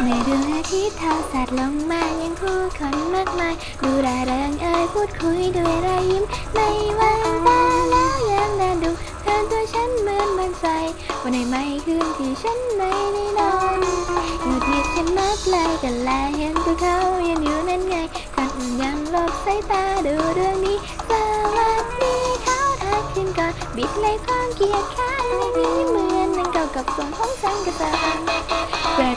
ทิตย์เท่าสัตว์ลงมายังผู้คนมากมาย ดูร่าเริงเอ่ยพูดคุยด้วยรอยยิ้ม ไม่วางตาแล้วยังเดินดูเธอตัวฉันเหมือนมันใสวันไหนไม่คืนที่ฉันไม่ได้นอนหงุดหงิดฉันนักเลยกันแลเห็นตัวเขายังอยู่นั่นไงคนอื่นยังหลบสายตาดูเรื่องนี้สวัสดีเขาทักขึ้นก่อนบิดเลยความเกลียดข้าไม่มีเหมือนนั่งเก่ากับทรงของฉันกระเซิงเกิด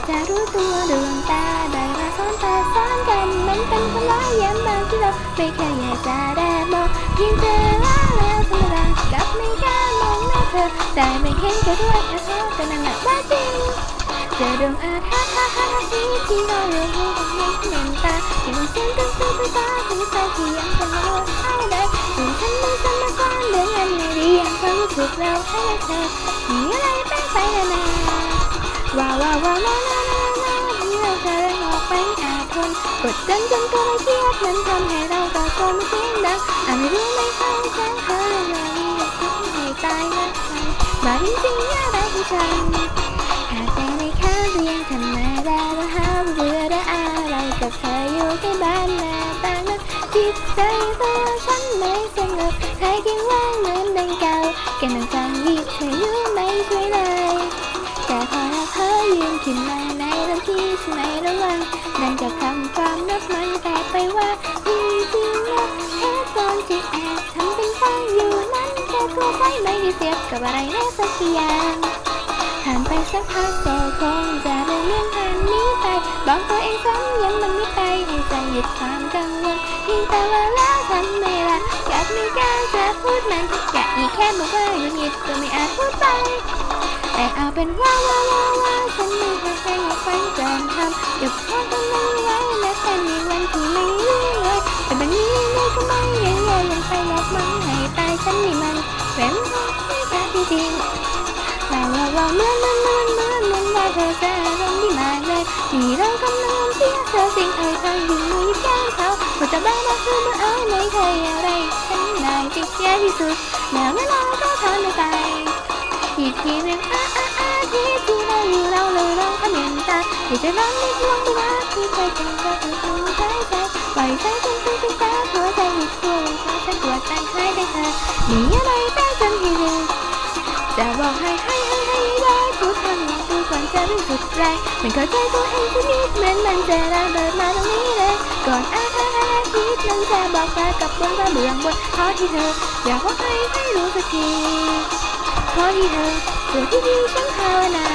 จะรู้ตัวดวงตาได้มาซ้อนตาซ้อนกัน มันเป็นความร้ายย้ำบางที่เราไม่เคยอยากจะได้บอกเพียงเธอว่าแล้วธรรมดากับไม่กล้ามองหน้าเธอแต่ไม่เห็นจะด้วยนะเธอแต่นั่นแหละว่าจริงเจอดวงอาทิตย์ฮ่าฮ่าที่ที่เราเรียกให้กันไม่เหมือนตาที่มันเส้นตึ้งตึ้งตึ้งตาที่ใจที่ยังเป็นโลกให้ได้ถึงฉันไม่สมาซ้อนเรื่องอันไหนดียังความรู้สึกเราให้เธอ กดดันจนตัวเราเครียดนั้นทำให้เราต่อโกนเสียงดังอาจไม่รู้ไม่เข้าใจเธอเลยอยากคิดให้ตายนะใครมาจริงๆอะไรของฉันหากแต่ในข้าเรียงธรรมดาแล้วหาเบื่อได้อะไรกับเธออยู่ใกล้บ้านหน้าต่างนั้นจิตใจตัวฉันไม่สงบใครกินว่างเหมือนดังเก่าแค่นั่งฟังยิบเธออยู่ไม่ช่วยเลยแต่พอเราเพ้อยืนขึ้นมาในเรื่องที่ฉันไม่ระวังนั่นจะทำความ นับมันแตกไปว่าจริงจริงๆนะแค่ตอนที่แอบทำเป็นฟังอยู่นั้นแค่ตัวใจไม่ได้เสียบกับอะไรแม้สักอย่างผ่านไปสักพักก็คงจะเรื่องเรื่องผ่านนี้ไป บอกตัวเองซ้ำยังมันไม่ไปให้ใจหยุดความกังวลเพียงแต่ว่าแล้วทำไม่ละกับไม่กล้าจะพูดมันอยากอีกแค่บอกว่าหยุดหงิดก็ไม่อาจพูดไปแต่เอาเป็นว่าว่าว่าว่าฉันไม่เคยใครอยากฟังเกินทำอย่าพูด เป็นไม่แค่จริงๆแต่ว่าว่าเหมือนเหมือนเหมือนเหมือนเหมือนว่าเธอจะอารมณ์ดีมากเลยที่เรากำลังเสียเธอสิ่งเอ่ยทางอยู่มือแก้มเขาว่าจะบ้ามาคือเมื่อเอ้ยไม่เคยอะไรฉันได้ติดแย่ที่สุดแล้วเวลาก็ทำไม่ไปอีกทีหนึ่งอ้าอ้าอ้าที่ที่เราอยู่เราเลยลองขมิ้นตาอยากจะร้องนิดลวงไปว่าที่ใจกันก็คือคงใจใจปล่อยใจจนตึงตึงตาหัวใจหิดตัวเพราะฉันปวดใจให้ได้เธอมีอะไร จะบอกให้ให้ให้ให้ได้พูดทำอย่างดูก่อนจะรู้สึกแรงมันเข้าใจตัวเองสักนิดเหมือนมันจะระเบิดมาตรงนี้เลย ก่อนอาอ้าอ้าคิดนั้นจะบอกเธอกับบนกระเบื้องบนขอที่เธอ อยากบอกให้ให้รู้สักทีขอที่เธอเพื่อที่ดีฉันภาวนา